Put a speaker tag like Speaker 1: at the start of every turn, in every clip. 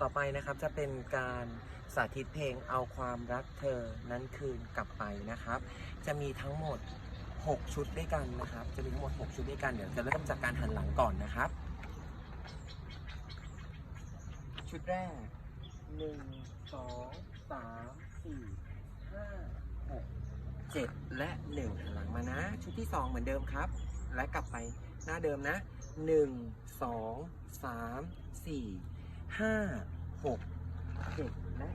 Speaker 1: ต่อไปนะครับจะเป็นการสาธิตเพลงเอาความรักเธอนั้นคืนกลับไปนะครับ จะมีทั้งหมด 6 ชุดด้วยกันนะครับ จะมีทั้งหมด 6 ชุดด้วยกันเดี๋ยวจะเริ่มจากการหันหลังก่อนนะครับ ชุดแรก 1 2 3 4 5 6 7 และ 1 หันหลังมานะ ชุดที่ 2 เหมือนเดิมครับ และกลับไปหน้าเดิมนะ 1 2 3 4 5 6 7และ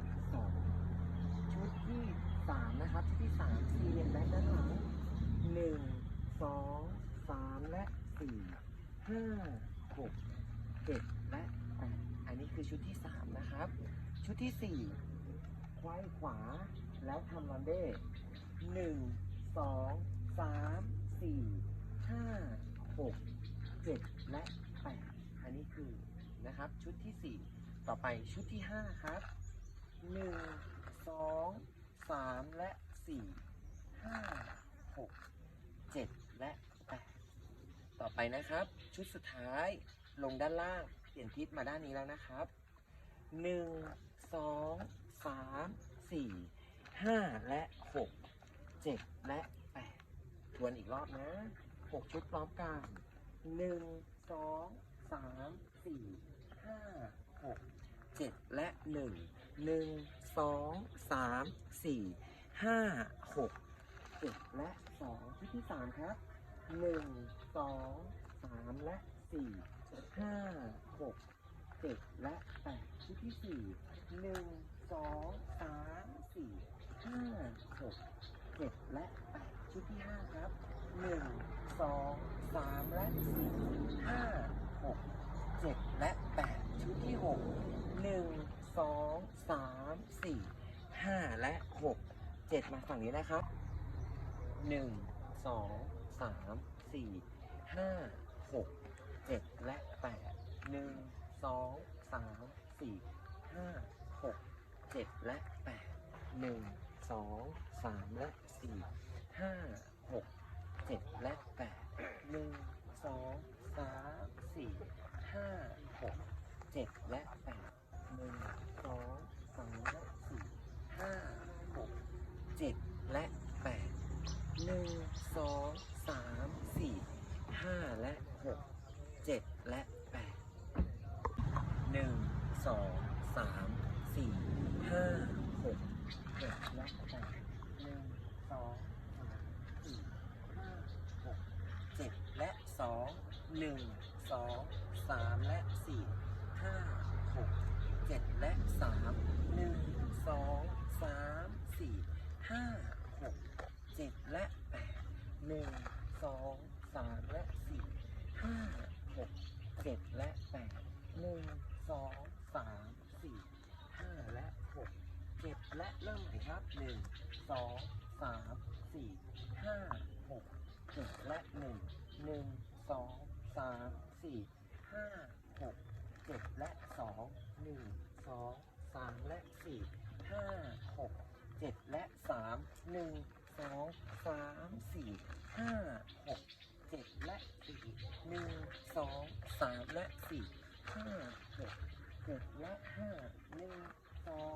Speaker 1: 2ชุดที่3นะครับชุดที่3สี่เหลี่ยมแบนด้านหลัง1 2 3และ4 5 6 7และ8อันนี้คือชุดที่3นะครับ ชุดที่4ควายขวาแล้วทำรันเด้หนึ่งสองสามสี่ห้าหกเจ็ดและแปดอันนี้คือ นะครับ ชุดที่ 4 ต่อไปชุดที่ 5 ครับ 1 2 3 และ 4 5 6 7 และ 8 ต่อไปนะครับ ชุดสุดท้ายลงด้านล่าง เปลี่ยนทิศมาด้านนี้แล้วนะครับหนึ่งสองสามสี่ห้าและหกเจ็ดและแปดทวนอีกรอบนะหกชุดพร้อมกันหนึ่งสองสามสี่ ห้าหกเจ็ดและหนึ่งหนึ่งสองสามสี่ห้าหกเจ็ดและสองชุดที่สามครับหนึ่งสองสามและสี่ห้าหกเจ็ดและแปดชุดที่สี่หนึ่งสองสามสี่ห้าหกเจ็ดและแปดชุดที่ห้าครับหนึ่งสองสามและสี่ห้าหกเจ็ดและ ชุดที่หกหนึ่งสองสามสี่ห้าและหกเจ็ดมาฝั่งนี้นะครับหนึ่งสองสามสี่ห้าหกเจ็ดและแปดหนึ่งสองสามสี่ห้าหกเจ็ดและแปดหนึ่งสองสามและสี่ห้าหกเจ็ดและแปดหนึ่งสองสามสี่ห้า เจ็ดและแปดหนึ่งสองสามและสี่ห้าหกเจ็ดและแปดหนึ่งสองสามสี่ห้าและหกเจ็ดและแปดหนึ่งสองสามสี่ห้าหกเจ็ดและแปดหนึ่งสองสามสี่ห้าหกเจ็ดและสองหนึ่งสองสามและสี่ ห้าหกเจ็ดและสามหนึ่งสองสามสี่ห้าหกเจ็ดและแปดหนึ่งสองสามและสี่ห้าหกเจ็ดและแปดหนึ่งสองสามสี่ห้าและหกเจ็ดและเริ่มใหม่ครับหนึ่งสองสามสี่ห้าหกเจ็ดและหนึ่งหนึ่งสองสามสี่ห้า เจ็ดและสองหนึ่งสองสามและสี่ห้าหกเจ็ดและสามหนึ่งสองสามสี่ห้าหกเจ็ดและสี่หนึ่งสองสามและสี่ห้าหกเจ็ดและห้าหนึ่งสอง